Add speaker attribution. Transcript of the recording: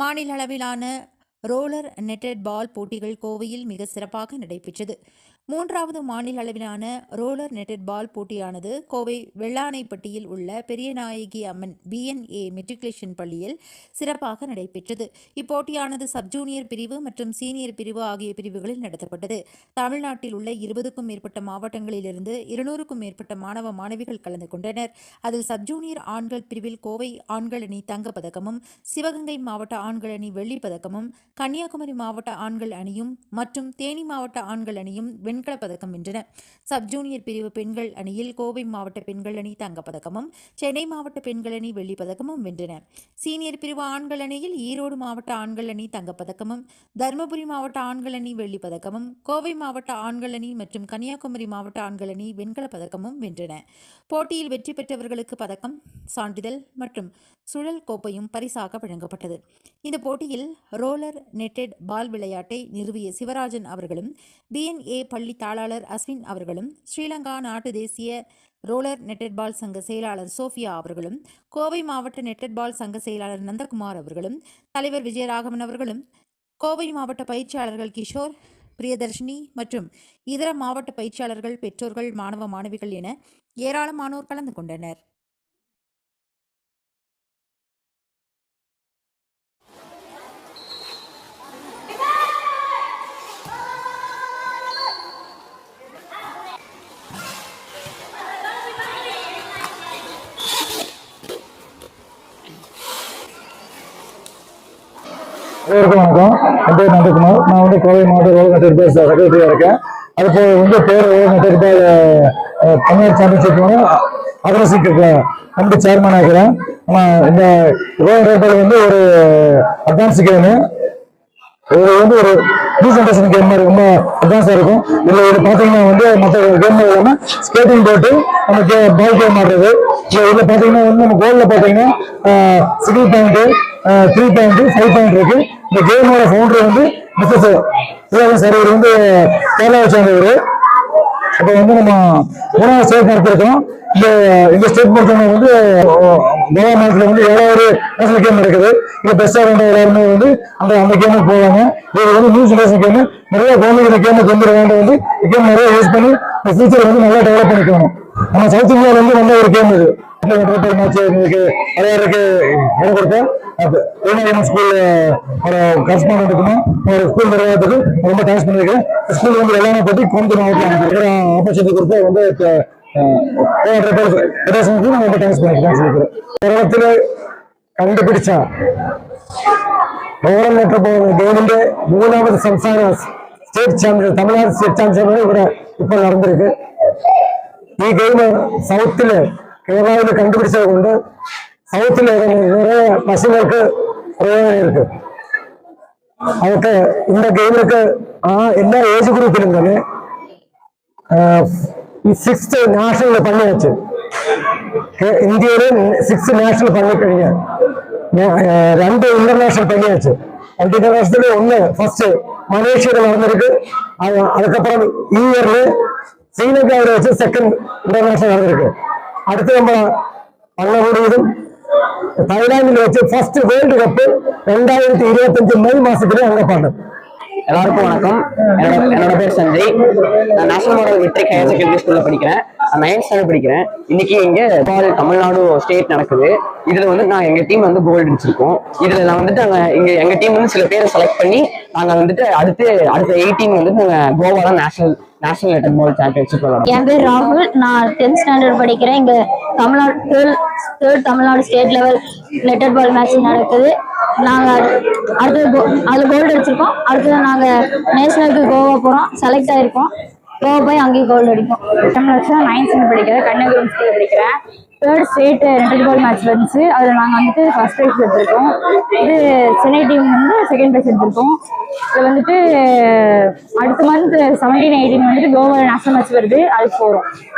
Speaker 1: மாநில அளவிலான roller netted பால் போட்டிகள் கோவையில் மிக சிறப்பாக நடைபெற்றது. மூன்றாவது மாநில அளவிலான ரோலர் நெட்டட் பால் போட்டியானது கோவை வெள்ளானைப்பட்டியில் உள்ள பெரியநாயகி அம்மன் பிஎன்ஏ மெட்ரிகுலேஷன் பள்ளியில் சிறப்பாக நடைபெற்றது. இப்போட்டியானது சப்ஜூனியர் பிரிவு மற்றும் சீனியர் பிரிவு ஆகிய பிரிவுகளில் நடத்தப்பட்டது. தமிழ்நாட்டில் உள்ள இருபதுக்கும் மேற்பட்ட மாவட்டங்களிலிருந்து இருநூறுக்கும் மேற்பட்ட மாணவ மாணவிகள் கலந்து கொண்டனர். அதில் சப்ஜூனியர் ஆண்கள் பிரிவில் கோவை ஆண்கள் அணி தங்கப்பதக்கமும் சிவகங்கை மாவட்ட ஆண்கள் அணி வெள்ளிப்பதக்கமும் கன்னியாகுமரி மாவட்ட ஆண்கள் அணியும் மற்றும் தேனி மாவட்ட ஆண்கள் அணியும் வெண்கலப் பதக்கம் வென்றன. சப் ஜூனியர் பிரிவு பெண்கள் அணியில் கோவை மாவட்ட பெண்கள் அணி தங்கப்பதக்கமும் சென்னை மாவட்ட பெண்கள் அணி வெள்ளிப் பதக்கமும் வென்றன. சீனியர் பிரிவு ஆண்கள் அணியில் ஈரோடு மாவட்ட ஆண்கள் அணி தங்கப்பதக்கமும் தருமபுரி மாவட்ட ஆண்கள் அணி வெள்ளிப் பதக்கமும் கோவை மாவட்ட ஆண்கள் அணி மற்றும் கன்னியாகுமரி மாவட்ட ஆண்கள் அணி வெண்கலப் பதக்கமும் வென்றன. போட்டியில் வெற்றி பெற்றவர்களுக்கு பதக்கம் சான்றிதழ் மற்றும் சுழல் கோப்பையும் பரிசாக வழங்கப்பட்டது. இந்த போட்டியில் ரோலர் நெட்டட் பால் விளையாட்டை நிறுவிய சிவராஜன் அவர்களும் பிஎன்ஏ பள்ளி தாளாளர் அஸ்வின் அவர்களும் ஸ்ரீலங்கா நாட்டு தேசிய ரோலர் நெட்டட் பால் சங்க செயலாளர் சோஃபியா அவர்களும் கோவை மாவட்ட நெட்டட் பால் சங்க செயலாளர் நந்தகுமார் அவர்களும் தலைவர் விஜயராகவன் அவர்களும் கோவை மாவட்ட பயிற்சியாளர்கள் கிஷோர் பிரியதர்ஷினி மற்றும் இதர மாவட்ட பயிற்சியாளர்கள் பெற்றோர்கள் மாணவ மாணவிகள் என ஏராளமானோர் கலந்து கொண்டனர்.
Speaker 2: அனைவருக்கும் வணக்கம். என் பேர் நந்தகுமார். நான் வந்து கோவை மாவட்ட ரோல் மெட்டர் பேஸ் செக்ரட்டரியாக இருக்கேன். அது போக வந்து பேர் ரோல் மெட்டர் பால் தமிழ் சாம்பியன்ஷிப் வந்து அக்ரஸிக்கு சேர்மனாக இருக்கிறேன். ஆனால் இந்த ரோல் மெட்டர் வந்து ஒரு அட்வான்ஸ் கேமு இது வந்து ஒரு டீசன்டேஷன் கேம் மாதிரி ரொம்ப அட்வான்ஸாக இருக்கும். இதில் இது பார்த்தீங்கன்னா வந்து மற்ற கேம் இல்லாமல் ஸ்கேட்டிங் போட்டு நம்ம கே பால் கேம் ஆடுறது. இதில் பார்த்தீங்கன்னா வந்து நம்ம கோலில் பார்த்தீங்கன்னா single point three point five point இருக்கு. இந்த கேமோட ஃபவுண்டர் வந்து மிஸ்ஸஸ் சிவகன் சார் இவர் வந்து கேரளாவை சேர்ந்தவர் அப்போ வந்து நம்ம உணவு ஸ்டேட் நடத்திருக்கோம் இந்த இந்த ஸ்டேட் பொறுத்தவரை வந்து கோவா மாநிலத்தில் வந்து ஏழாவது நேஷனல் கேம் நடக்குது. இந்த பெஸ்டாக ரெண்டு எல்லாருமே வந்து அந்த அந்த கேமுக்கு போவாங்க. இது வந்து நியூ ஜெனரேஷன் கேமு நிறைய குழந்தைங்க இந்த கேமுக்கு வந்துட வேண்டும் வந்து இந்த கேம் நிறைய யூஸ் பண்ணி இந்த ஃபியூச்சர் வந்து நல்லா டெவலப் பண்ணிக்கணும். நம்ம சவுத் இந்தியாவில் வந்து நல்ல ஒரு கேம் இது. இருபத்தொரு மேட்ச் இன்னைக்கு விளையாடுறதுக்கு இடம் கொடுத்தேன். திருநெல்வேலி ஸ்கூல் ஒரு கரஸ்பாண்டன்ட்டுக்கும் ஒரு ஸ்கூல் நிர்வாகத்துக்கும் ரொம்ப தேங்க்ஸ் பண்ணியிருக்கேன் ஸ்கூல் வந்து எல்லாமே பற்றி கொஞ்சம் மாவட்டம் ஆப்பர்ச்சுனிட்டி கொடுத்து வந்து நம்ம ரொம்ப தேங்க்ஸ் பண்ணிக்கிறேன் കേരളത്തിൽ കണ്ടുപിടിച്ച ഓറം മെട്രോപോൾ ഗവൺമെന്റ് മൂന്നാമത് സംസ്ഥാന സ്റ്റേറ്റ് ചാമ്പ്യൻ തമിഴ്നാട് സ്റ്റേറ്റ് ചാമ്പ്യൻഷിപ്പാണ് ഇവിടെ ഇപ്പോൾ നടന്നിരിക്കുന്നത് ഈ ഗെയിം സൗത്തിലെ കേരളത്തിൽ കണ്ടുപിടിച്ചത് കൊണ്ട് സൗത്തിലേക്ക് നിറയെ പശുക്കൾക്ക് പ്രയോജനമായിരിക്കും അവർക്ക് ഇന്ത്യ ഗെയിമിലൊക്കെ ആ എല്ലാ ഏജ് ഗ്രൂപ്പിലും തന്നെ സിക്സ് നാഷണൽ പണി വെച്ച് ഇന്ത്യയിലെ സിക്സ് നാഷണൽ പണി കഴിഞ്ഞാൽ രണ്ട് ഇന്റർനാഷണൽ പണി വെച്ച് രണ്ട് ഇന്റർനാഷണൽ ഒന്ന് ഫസ്റ്റ് മലേഷ്യയിൽ നടന്നിരിക്ക് അതൊക്കെ ഈ ഇയറിൽ ശ്രീലങ്കയുടെ വെച്ച് സെക്കൻഡ് ഇന്റർനാഷണൽ നടന്നിരിക്കുക அடுத்து நம்ம பண்ண முடியுதும் தாய்லாந்தில் வச்சு ஃபர்ஸ்ட் வேர்ல்டு கப் ரெண்டாயிரத்தி இருபத்தஞ்சு மே மாசத்துல அங்க பண்ணோம்
Speaker 3: எல்லாருக்கும் வணக்கம். என்னோட என்னோட பேர் சஞ்சய். நான் national model matric higher secondary ஸ்கூல்ல படிக்கிறேன். நைன்த் ஸ்டாண்டர்ட் படிக்கிறேன். இன்னைக்கு இங்க பால் தமிழ்நாடு ஸ்டேட் நடக்குது. இதுல வந்து நான் எங்க டீம் வந்து கோல்டு அடிச்சிருக்கோம். இதுல நான் வந்துட்டு நாங்க இங்க எங்க டீம் வந்து சில பேரை செலக்ட் பண்ணி நாங்க வந்துட்டு அடுத்து அடுத்த எயிட்டீன் வந்துட்டு நாங்க கோவால national national letter ball championship விளையாடுறோம்
Speaker 4: என் பேர் ராகுல். நான் டென்த் ஸ்டாண்டர்ட் படிக்கிறேன். இங்கே Tamil Nadu third third Tamil Nadu state level letter ball match நடக்குது. நாங்கள் அடுத்தது கோ அதில் கோல்டு அடிச்சிருக்கோம். அடுத்தது நாங்கள் நேஷனலுக்கு கோவா போகிறோம் செலக்ட் ஆகிருக்கோம் கோவா போய் அங்கேயும் கோல்டு அடிக்கும். தமிழ் லட்சம் நைன்த் ஸ்டாண்டர்ட் படிக்கிறேன். கன்னியாகுமரி ஸ்கூலில் படிக்கிறேன். தேர்ட் ஸ்டேட் ரெண்டு கோல் மேட்ச் வந்துச்சு. அதில் நாங்கள் வந்துட்டு ஃபர்ஸ்ட் ப்ரைஸ் எடுத்திருக்கோம். இது சென்னை டீம் வந்து செகண்ட் ப்ரைஸ் எடுத்திருக்கோம். இதில் வந்துட்டு அடுத்த மந்த் செவன்டீன் எயிட்டீன் வந்துட்டு கோவா நேஷனல் மேட்ச் வருது. அதுக்கு போகிறோம்